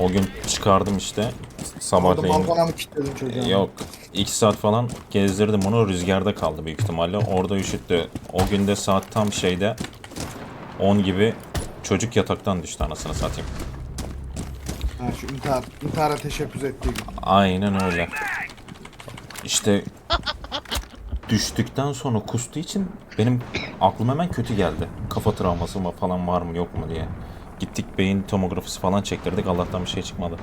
O gün çıkardım işte. Orada Sabahleyin. balkona mı kilitledin çocuğu? Yok. 2 saat falan gezdirdim onu rüzgarda kaldı büyük ihtimalle. Orada üşüttü. O günde saat tam şeyde 10 gibi çocuk yataktan düştü anasını satayım. Ha, şu intihar, intihara teşebbüs ettiği gün. Aynen öyle. İşte düştükten sonra kustuğu için benim aklım hemen kötü geldi. Kafa travması mı falan var mı yok mu diye. Gittik beyin tomografisi falan çektirdik. Allah'tan bir şey çıkmadı.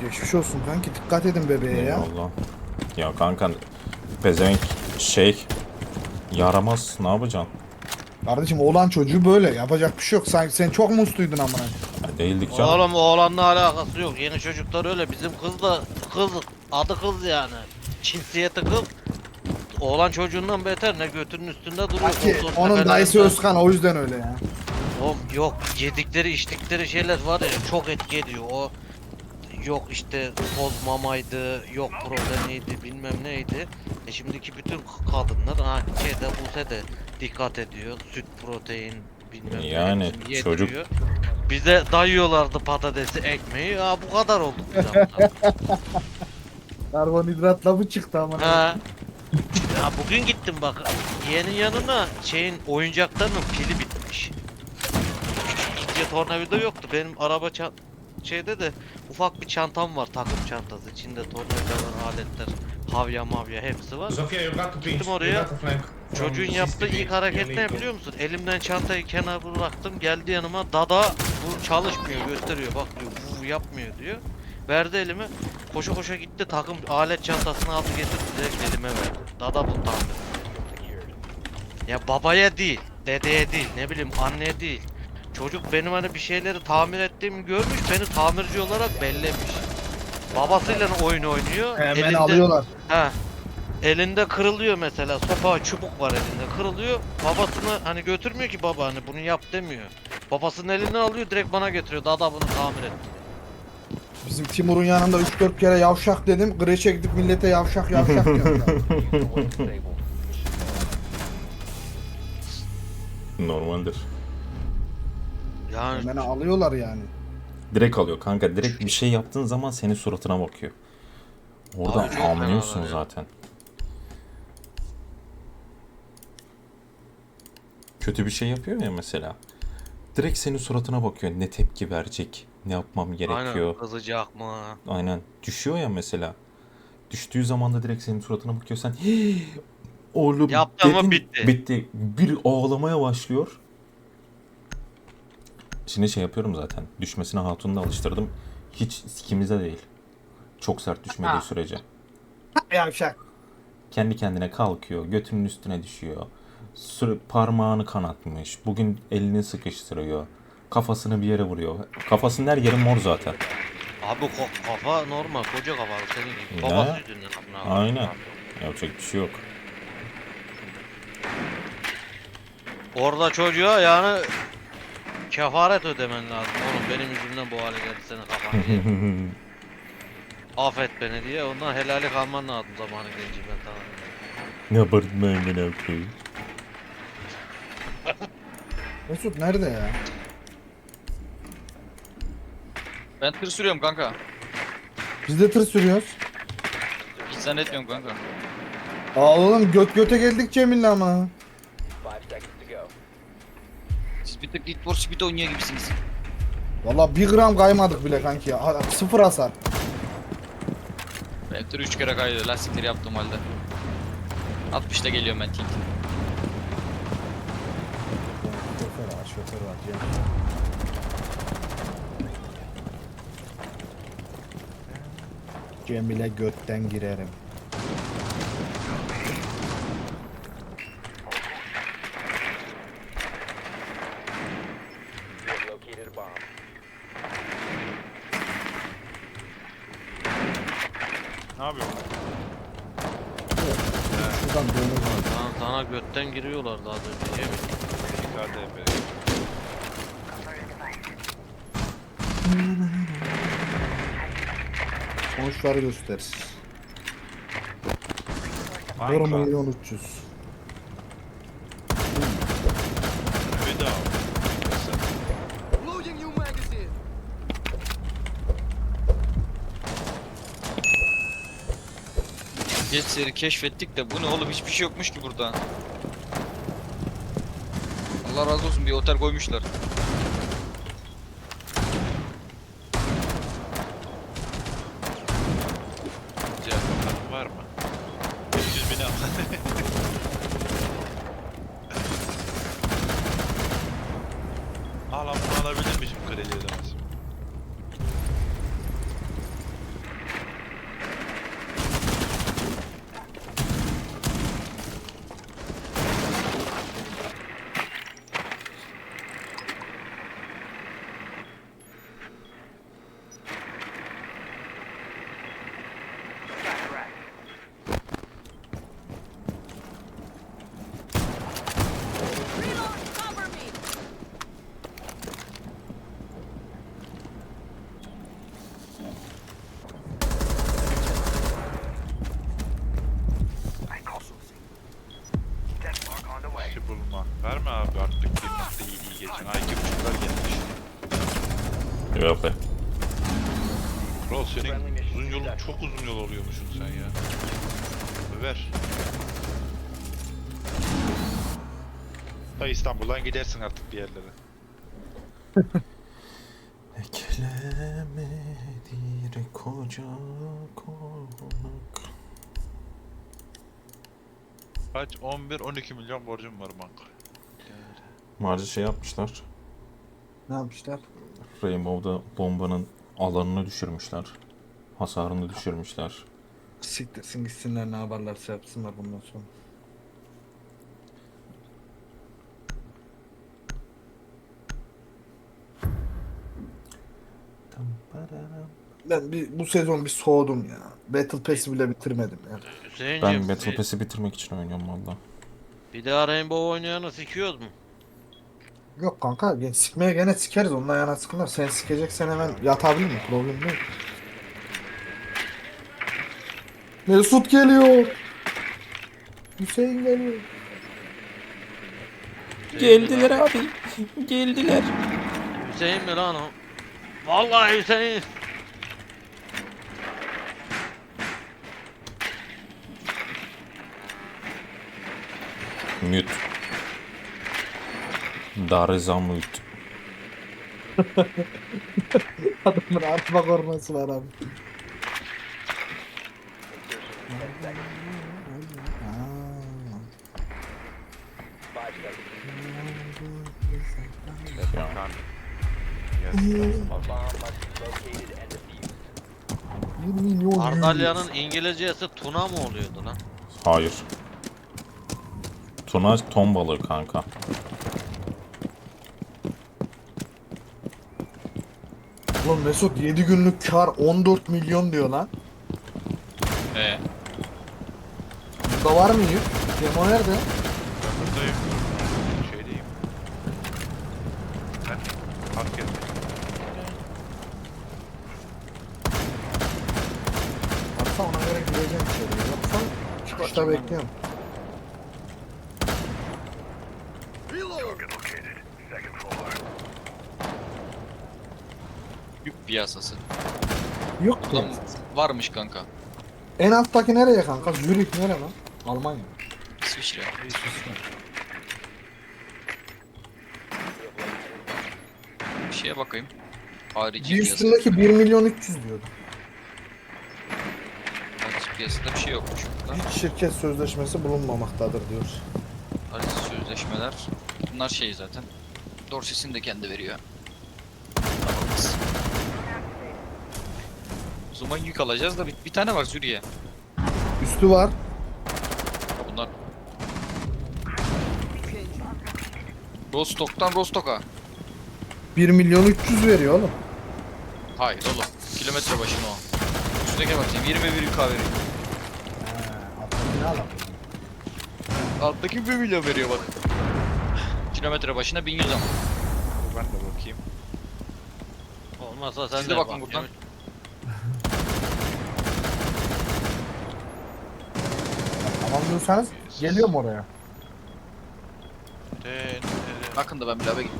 Geçmiş olsun kanki dikkat edin bebeğe ya. Eyvallah. Ya kanka pezevenk şey yaramaz ne yapacaksın? Kardeşim oğlan çocuğu böyle yapacak bir şey yok. Sen, sen çok musluydun amına. Ya değildik canım. Oğlum oğlanla alakası yok. Yeni çocuklar öyle. Bizim kız da kız. Adı kız yani. Cinsiyeti kız. Oğlan çocuğundan beter ne götünün üstünde duruyor. Kanki onun dayısı Özkan o yüzden öyle ya. Oğlum yok yedikleri içtikleri şeyler var ya çok etki ediyor. O yok işte toz mamaydı, yok proteiniydi, bilmem neydi. E şimdiki bütün kadınlar ha şeyde bu de dikkat ediyor. Süt protein bilmem ne Yani hepsini çocuk- yediriyor. Bize dayıyorlardı patatesi, ekmeği. Ha bu kadar olduk biz amına. Karbonhidratla mı çıktı amına? Ha. Ya bugün gittim bak. Yeğenin yanına şeyin oyuncaklarının pili bitmiş. Diye tornavida yoktu. Benim araba ça- şeyde de ufak bir çantam var takım çantası. İçinde tornavidalar, aletler, havya mavya hepsi var. Sofia, you got to pinch. Gittim oraya. Çocuğun yaptığı ilk hareket ne biliyor musun? Elimden çantayı kenara bıraktım. Geldi yanıma. Dada bu çalışmıyor gösteriyor. Bak diyor bu yapmıyor diyor. Verdi elime. Koşa koşa gitti takım alet çantasını aldı getirdi direkt elime verdi. Dada bu tamir. Ya babaya değil, dedeye değil, ne bileyim anneye değil. Çocuk benim hani bir şeyleri tamir ettiğimi görmüş, beni tamirci olarak bellemiş. Babasıyla oyun oynuyor. Hemen elinde- alıyorlar. Ha. Elinde kırılıyor mesela. Sopa çubuk var elinde. Kırılıyor. Babasını hani götürmüyor ki baba hani bunu yap demiyor. Babasının elinden alıyor direkt bana getiriyor. Dada bunu tamir et. Bizim Timur'un yanında 3-4 kere yavşak dedim. Greşe gidip millete yavşak yavşak diyorlar. Normaldir. Yani Hemen alıyorlar yani. Direkt alıyor kanka. Direkt bir şey yaptığın zaman senin suratına bakıyor. Orada Abi çok anlıyorsun fenalar ya. zaten. Kötü bir şey yapıyor ya mesela. Direkt senin suratına bakıyor. Ne tepki verecek? Ne yapmam gerekiyor? aynen kızacak mı? Aynen. Düşüyor ya mesela. Düştüğü zaman da direkt senin suratına bakıyor. Sen "Hii, oğlum Yaptı ama dedin, bitti." Bitti. Bir ağlamaya başlıyor. Şimdi şey yapıyorum zaten. Düşmesine hatunu da alıştırdım. Hiç sikimize değil. Çok sert düşmediği Ha. sürece. Yavşak. Kendi kendine kalkıyor. Götünün üstüne düşüyor. Sür parmağını kanatmış. Bugün elini sıkıştırıyor. Kafasını bir yere vuruyor. Kafasının her yeri mor zaten. Abi ko- kafa normal koca kafa senin gibi. Babası yüzünden amına koyayım. Aynen. Yapacak bir şey yok. Orada çocuğa yani kefaret ödemen lazım oğlum benim yüzümden bu hale geldi senin kafan diye. Affet beni diye ondan helali kalman lazım zamanı gelince ben tamam. ne yaparım ben ne yapayım? Mesut nerede ya? Ben tır sürüyorum kanka. Biz de tır sürüyoruz. Hiç zannetmiyorum kanka. Aa oğlum göt göte geldik Cemil'le ama. Siz bir tık Need for Speed oynuyor gibisiniz. Valla bir gram kaymadık bile kanki ya. Ha, Sıfır hasar. Tır 3 kere kaydı. Lastikleri yaptığım halde. 60'ta geliyorum ben tilt. Şoför var şoför var Cemil. Cemil'e götten girerim. Lan benim var. Lan dana götten giriyorlar daha önce. Yemin. Yukarıda yapıyor. Sonuçları göster. Hangi Borma 1300. Jetseri keşfettik de bu ne oğlum hiçbir şey yokmuş ki burada. Allah razı olsun bir otel koymuşlar. Var mı? 500 bin al. Alabilir miyim kredi ödemez? Bulma. Verme abi artık 1.7'yi geçen ay 2.5'lar gelmiş. Yok be. Kral senin uzun yolun çok uzun yol oluyormuşsun sen ya. Ver. Da İstanbul'dan gidersin artık bir yerlere. Eklemedir koca konak. Kaç? 11-12 milyon borcum var banka. Marci şey yapmışlar. Ne yapmışlar? Rainbow'da bombanın alanını düşürmüşler. Hasarını düşürmüşler. Siktirsin gitsinler ne yaparlarsa yapsınlar bundan sonra. Ben bir, bu sezon bir soğudum ya. Battle Pass'i bile bitirmedim ya. Hüseyin'cim Ben Battle bir, Pass'i bitirmek için oynuyorum valla. bir daha Rainbow oynayanı sikiyoruz mu? Yok kanka gen- sikmeye gene sikeriz ondan yana sıkılır. Sen sikeceksen hemen yatabilir mi? Problem değil. Mesut geliyor. Hüseyin geliyor. Geldiler abi. Geldiler. Hüseyin mi lan o? Vallahi Hüseyin. Mute. Darıza mute. Adamın artma korması var abi. Ardalya'nın İngilizcesi Tuna mı oluyordu lan? Hayır. Tuna ton balığı kanka. Oğlum Mesut 7 günlük kar 14 milyon diyor lan. Ee, Burada var mı yük? Demo nerede? Ben buradayım. Şeydeyim. Ben park ettim. Varsa ona göre gireceğim içeriye. Yoksa çıkışta bekliyorum. yük piyasası. Yok Ulan ya. varmış kanka. En alttaki nereye kanka? Zürich nere lan? Almanya. İsviçre. Bir şeye bakayım. Harici Bir piyasa. üstündeki 1 milyon 300 diyordu. Harici piyasada bir şey yokmuş. Hiç şirket sözleşmesi bulunmamaktadır diyor. Harici sözleşmeler. Bunlar şey zaten. Dorses'ini de kendi veriyor. Tamamız. O zaman yük alacağız da bir, bir tane var Züriye. Üstü var. Bunlar Rostock'tan Rostock'a. 1 milyon 300 veriyor oğlum. Hayır oğlum. Kilometre başına o. Üstündeki bakayım 21 yük veriyor. Alttaki alalım. Alttaki 1 milyon veriyor bak. Kilometre başına 1100 ama. Ben de bakayım. Olmazsa sen Siz de de bakın bak. buradan. Tamam diyorsanız geliyorum oraya. Bakın da ben bir abi gideyim.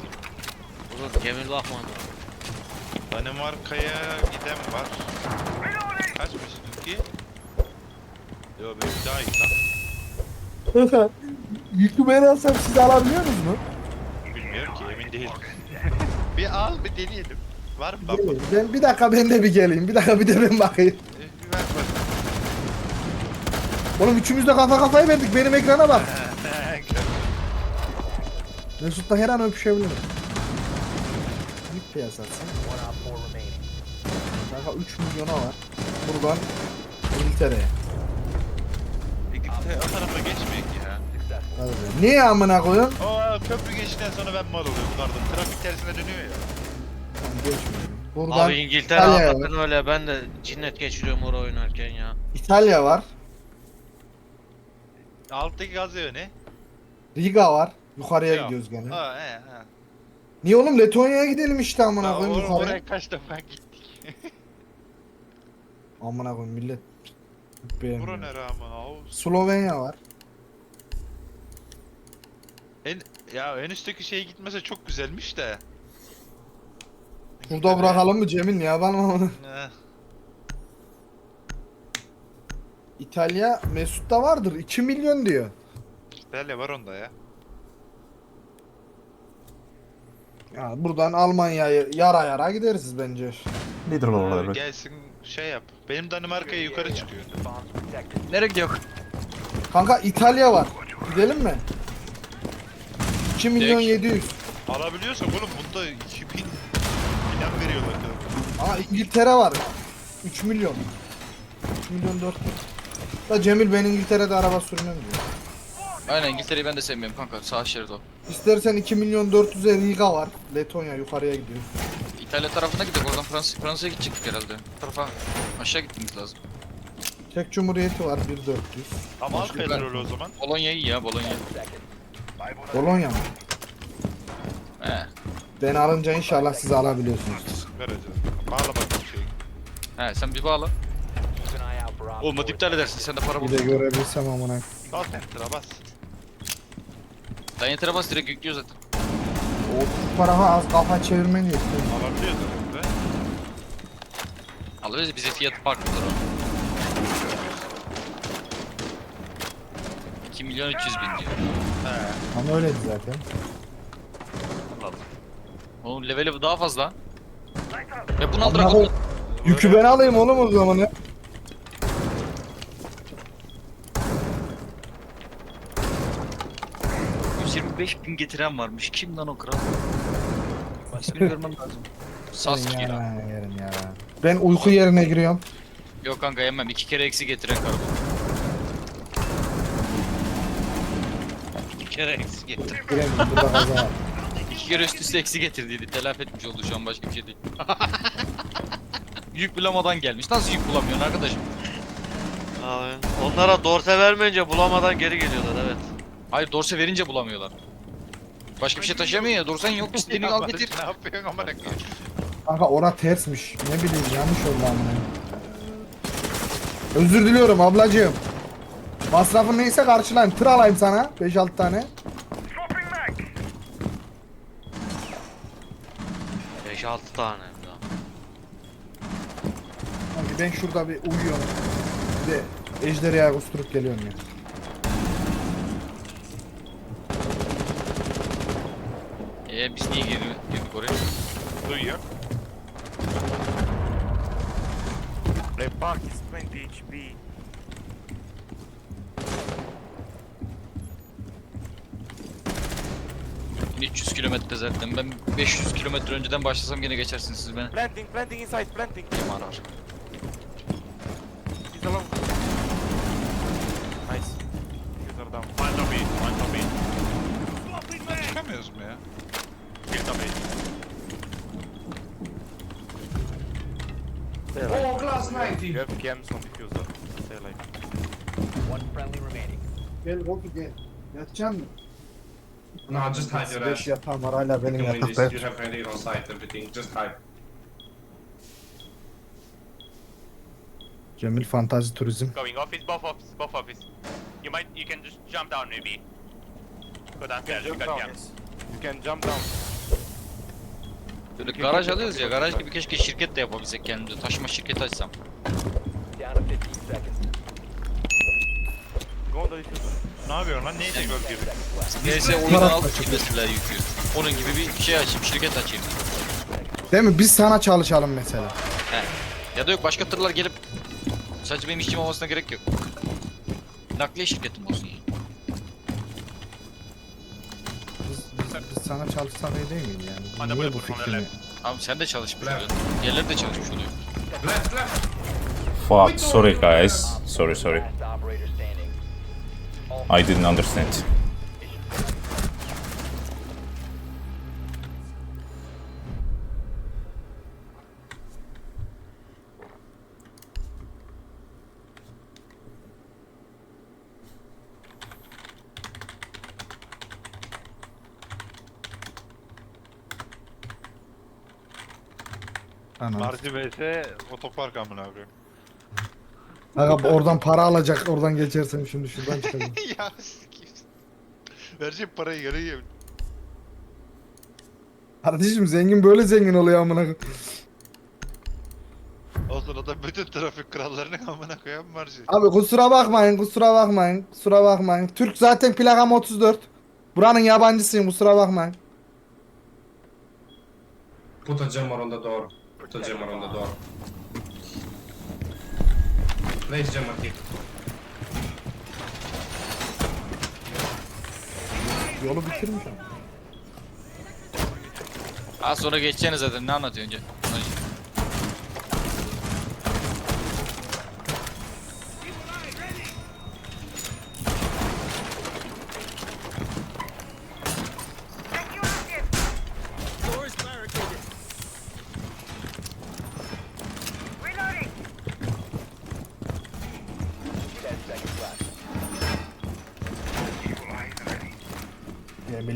Bunu Cemil Bahman. Danimarka'ya giden var. Kaçmış Türkiye? Yo benimki daha iyi lan. Yüklü ben alsam siz alabiliyor musunuz mu? Bilmiyorum ki emin değilim. bir al bir deneyelim. Var mı bak. Ben bir dakika ben de bir geleyim. Bir dakika bir de ben bakayım. Oğlum üçümüz de kafa kafaya verdik. Benim ekrana bak. Mesut'la her an öpüşebilirim. Büyük piyasası. Kanka 3 milyona var. Buradan İngiltere'ye. İngiltere o tarafa geçmeyek ya. Hadi be. Niye amına koyun? O köprü geçtikten sonra ben mal oluyorum pardon. Trafik tersine dönüyor ya. Tamam, geçmiyorum. Buradan Abi İngiltere İtalya'ya hakikaten öyle. Ben de cinnet geçiriyorum orada oynarken ya. İtalya var. Alttaki gazı ne? Riga var. Yukarıya Yok. gidiyoruz gene. Ha he he. Niye oğlum Letonya'ya gidelim işte amına Ha, koyayım yukarıya. oraya kaç defa gittik. Amına koyayım millet. Bura Beğenmiyor. nere ama? Au. Slovenya var. En, ya en üstteki şey gitmese çok güzelmiş de. Burada bırakalım mı Cemil ne yapalım onu? Eh, İtalya Mesut'ta vardır 2 milyon diyor. İtalya var onda ya. Ya buradan Almanya'ya yara yara gideriz bence. Lider Ee, olarak. Gelsin şey yap. Benim Danimarka'ya yukarı çıkıyor. Nereye gidiyor? Kanka İtalya var. Gidelim mi? 2 milyon Direkt. 700. Alabiliyorsak oğlum bunda 2000 plan veriyorlar. Aa İngiltere var. 3 milyon. 3 milyon 400. Da Cemil ben İngiltere'de araba sürmem diyor. Aynen İngiltere'yi ben de sevmiyorum kanka. Sağ şerit o. İstersen 2 milyon 400'e Riga var. Letonya yukarıya gidiyor. İtalya tarafına gidelim. Oradan Fransa Fransa'ya gidecektik herhalde. Bu tarafa aşağı gitmemiz lazım. Çek Cumhuriyeti var 1400. Ama al Başka petrolü o zaman. Bologna iyi ya Bologna. Polonya mı? He. Ben alınca inşallah siz alabiliyorsunuz. Vereceğiz. Bağla bakalım şeyi. He sen bir bağla. Olmadı iptal edersin sen de para bul. Bir de görebilsem amına. Bas enter'a bas. Danyetere bas direkt yüklüyor zaten. O tarafa az kafa çevirmen yeter. Alabiliyoruz herhalde. Alırız bize fiyatı farklıdır o. 2 milyon 300 bin diyor. He. Ama öyleydi zaten. Oğlum leveli daha fazla. Ve bunu Amına aldırak koy- Yükü ben alayım oğlum o zaman ya. Ee, 125 bin getiren varmış. Kim lan o kral? İsmini görmem lazım. Sasuke ya. Ya, yerim ya. Ben uyku yerine giriyorum. Yok kanka yemem. İki kere eksi getiren bu. Bir kere eksik getir. Gireyim burada kaza var. İki kere üst üste eksi getirdiydi. Telafi etmiş oldu şu an başka bir şey değil. yük bulamadan gelmiş. Nasıl yük bulamıyorsun arkadaşım? Abi, onlara dorse vermeyince bulamadan geri geliyorlar evet. Hayır dorse verince bulamıyorlar. Başka bir şey taşıyamıyor ya. Dorsen yok. İstediğini al getir. Ne yapıyorsun amına koyayım? Kanka ora tersmiş. Ne bileyim yanlış oldu amına. Özür diliyorum ablacığım. Masrafın neyse karşılayayım. Tır alayım sana. 5-6 tane. 5-6 tane. daha. Kanka ben şurada bir uyuyorum. Bir de ejderhaya kusturup geliyorum ya. Ee biz niye girdik, girdik oraya? Duyuyor. The park is 20 HP. Yine 300 kilometre zaten. Ben 500 kilometre önceden başlasam gene geçersiniz siz beni. Planting, planting inside, planting. Yaman var. You have cams on diffuser. Stay alive. Gel Rocky gel. Yatacaksın mı? No, just hide your ass. 5 yatağım var hala You can win this. yatakta. You have ready on site everything. Just hide. Cemil Fantazi Turizm. Going office, both office, both office. You might, you can just jump down maybe. Go downstairs, you got cams. You can jump down. Böyle garaj alıyoruz ya. Garaj gibi keşke şirket de yapabilsek kendimize. Taşıma şirketi açsam. Ne yapıyorsun lan? Neydi göl gibi? Neyse oyundan aldık ki mesela yükü. Onun gibi bir şey açayım, şirket açayım. Değil mi? Biz sana çalışalım mesela. Ya da yok başka tırlar gelip sadece benim işçim olmasına gerek yok. Nakliye şirketim olsun yani. Sana çalışsak iyi değil miydi yani? Hadi Niye bu fikrini? Abi sen de çalışmış oluyorsun. Diğerleri de çalışmış oluyor. Left, left. Fuck, sorry guys. Sorry, sorry. I didn't understand. Vs otopark amına koyayım. Aga oradan para alacak oradan geçersem şimdi şuradan çıkacağım. ya sikeyim. Vereceğim parayı geri ye. Kardeşim zengin böyle zengin oluyor amına koyayım. O sırada bütün trafik kurallarını amına koyan Marzi. Abi kusura bakmayın kusura bakmayın kusura bakmayın. Türk zaten plakam 34. Buranın yabancısıyım kusura bakmayın. Put a jammer on the door. Put a jammer on the door. Place jammer key. Yolu bitirmiş ama. Az sonra geçeceğiniz zaten ne anlatıyor önce?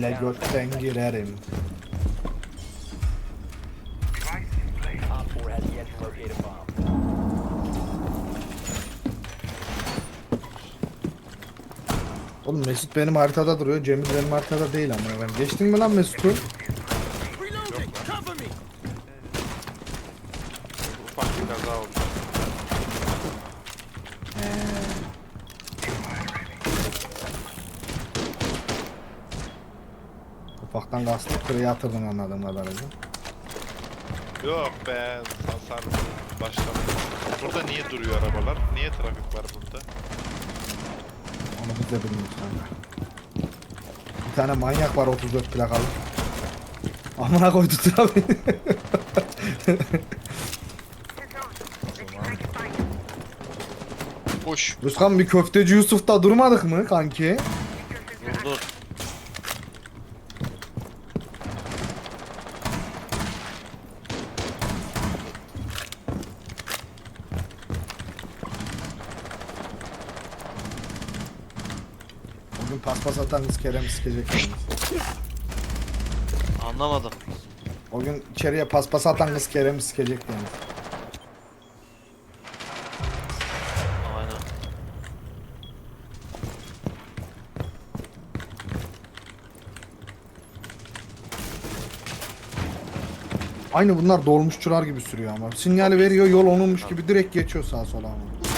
Cemile gökten girerim. Oğlum Mesut benim haritada duruyor. Cemil benim haritada değil ama ben. Geçtin mi lan Mesut'u? Ufak bir kaza oldu. Ufaktan lastikleri yatırdın anladığım kadarıyla. Yok be hasar başladı. Burada niye duruyor arabalar? Niye trafik var burada? Onu biz de bilmiyoruz kanka. Bir tane manyak var 34 plakalı. Amına koydu trafiği. Boş. Ruskan bir köfteci Yusuf'ta durmadık mı kanki? Kız Kerem sikecek. Anlamadım. O gün içeriye paspas atan kız Kerem sikecek yani. Aynen. Aynı bunlar dolmuşçular gibi sürüyor ama. Sinyali veriyor yol onunmuş gibi direkt geçiyor sağa sola ama.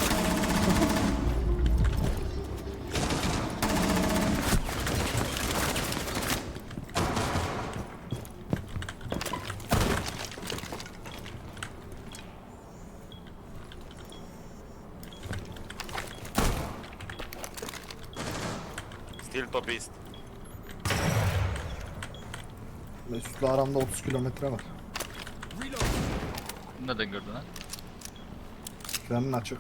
300 kilometre var. Nereden gördün lan? Senin açık.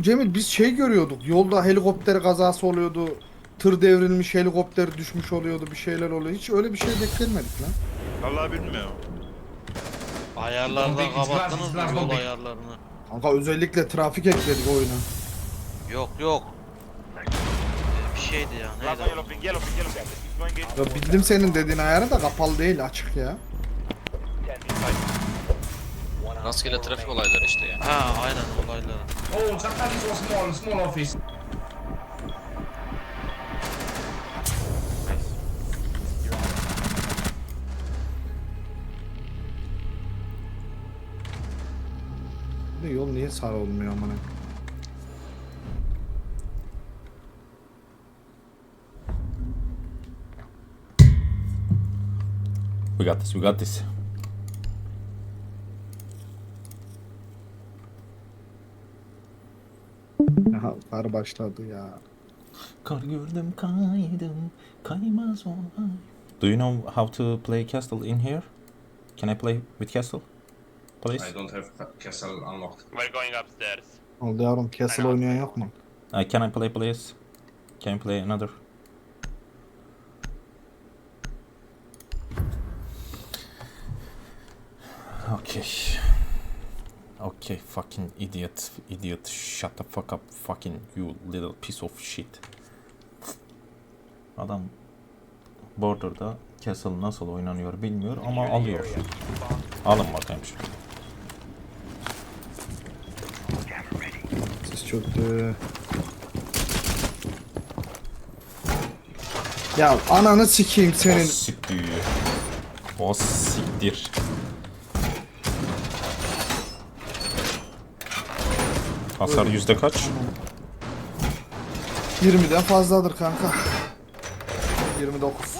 Oğlum Cemil biz şey görüyorduk. Yolda helikopter kazası oluyordu. Tır devrilmiş, helikopter düşmüş oluyordu, bir şeyler oluyor. Hiç öyle bir şey beklemedik lan. Vallahi bilmiyorum. Ayarlardan Zombi, kapattınız mı yol ayarlarını? Kanka özellikle trafik ekledik oyuna. Yok yok. Ee, Bir şeydi ya. Neydi? yellow yellow yellow. It's going. Ya bildim senin dediğin ayarı da kapalı değil, açık ya. Rastgele trafik olayları işte yani. Ha aynen olayları. Oh, Japan is a small, small office. Bu yol niye sarı olmuyor amına? We got this, we got this. Kar başladı ya. Kar gördüm kaydım, kaymaz o ay. Do you know how to play Castle in here? Can I play with Castle? Please? I don't have ca- castle unlocked. We're going upstairs. Oldu yavrum Castle oynayan yok mu? Uh, can I play please? Can you play another? Okay. Okay, fucking idiot. Idiot. Shut the fuck up. Fucking you little piece of shit. Adam Border'da Castle nasıl oynanıyor bilmiyor ama alıyor. Alın bakayım şunu. Siz çöktü. Ya ananı sikeyim O senin. siktir. O siktir. Hasar yüzde kaç? 20'den fazladır kanka. 29.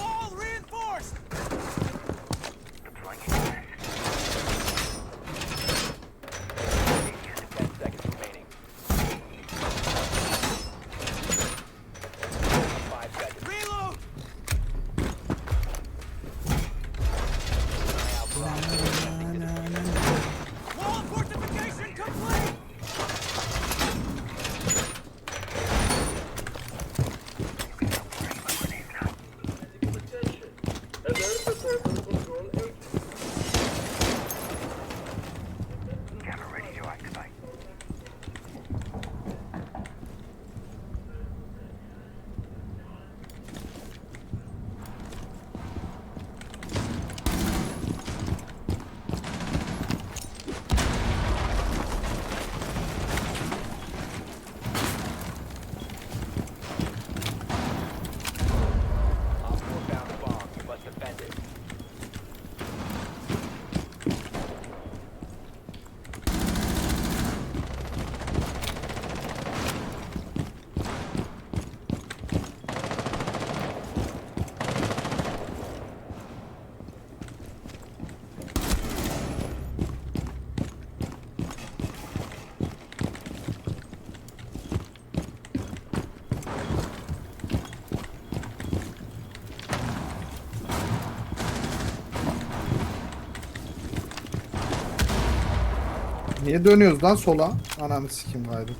Niye dönüyoruz lan sola? Ananı sikeyim gayrı.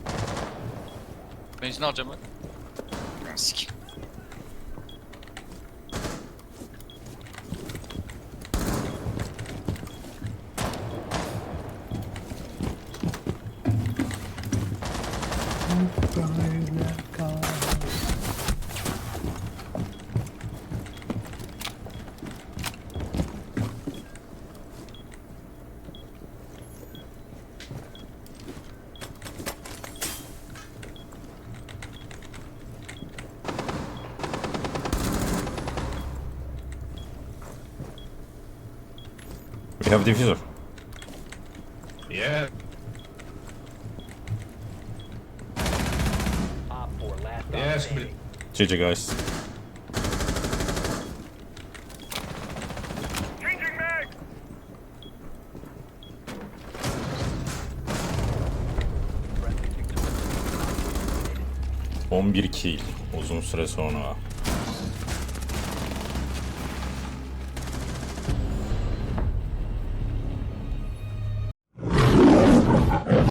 Benzin alacağım ben. We have diffuser. Yeah. Yes, but GG guys. ...11 kill uzun süre sonra.